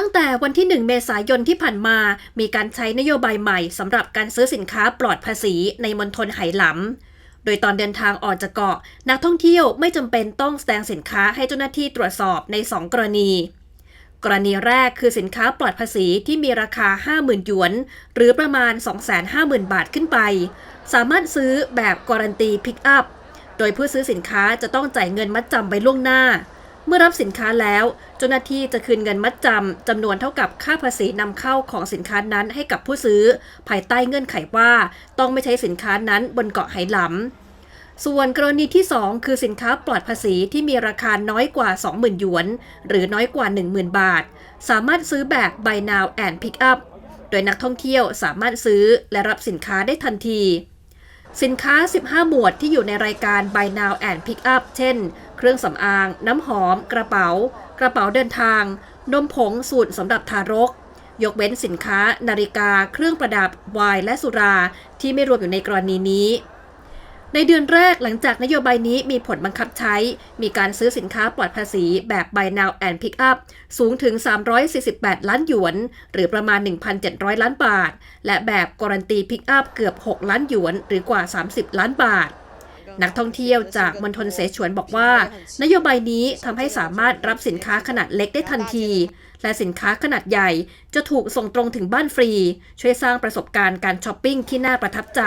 ตั้งแต่วันที่ 1 เมษายนที่ผ่านมา มีการใช้นโยบายใหม่สำหรับการซื้อสินค้าปลอดภาษีในมณฑลไหหลำ โดยตอนเดินทางออกจากเกาะ นักท่องเที่ยวไม่จำเป็นต้องแสดงสินค้าให้เจ้าหน้าที่ตรวจสอบใน 2 กรณี กรณีแรกคือสินค้าปลอดภาษีที่มีราคา 50,000หยวน หรือประมาณ 250,000 บาทขึ้นไป สามารถซื้อแบบการันตีพิกอัพ โดยผู้ซื้อสินค้าจะต้องจ่ายเงินมัดจำไว้ล่วงหน้า เมื่อรับสินค้าแล้วเจ้าหน้าที่จะคืนเงินมัดจำจำนวนเท่ากับค่าภาษีนำเข้าของสินค้านั้นให้กับผู้ซื้อ ภายใต้เงื่อนไขว่าต้องไม่ใช้สินค้านั้นบนเกาะไหหลำส่วนกรณีที่ 2 คือสินค้าปลอดภาษีที่มีราคาน้อยกว่า 20,000 หยวน หรือน้อยกว่า 10,000 บาท สามารถซื้อแบบ Buy Now and Pick Up โดยนักท่องเที่ยวสามารถซื้อและรับสินค้าได้ทันที สินค้า 15 หมวดที่อยู่ในรายการ Buy Now and Pick Up เช่น เครื่องสำอาง น้ำหอม กระเป๋า กระเป๋าเดินทาง นมผงสูตรสำหรับทารก ยกเว้นสินค้า นาฬิกา เครื่องประดับ ไวน์และสุรา ที่ไม่รวมอยู่ในกรณีนี้ ในเดือนแรกหลังจากนโยบายนี้มีผลบังคับใช้ มีการซื้อสินค้าปลอดภาษีแบบ Buy Now and Pick Up สูงถึง 348 ล้านหยวน หรือประมาณ 1,700 ล้านบาท และแบบการันตีพิกอัพเกือบ 6 ล้านหยวน หรือกว่า 30 ล้านบาท นักท่องเที่ยวจากมณฑลเสฉวนบอกว่า นโยบายนี้ทำให้สามารถรับสินค้าขนาดเล็กได้ทันที และสินค้าขนาดใหญ่จะถูกส่งตรงถึงบ้านฟรี ช่วยสร้างประสบการณ์การช้อปปิ้งที่น่าประทับใจ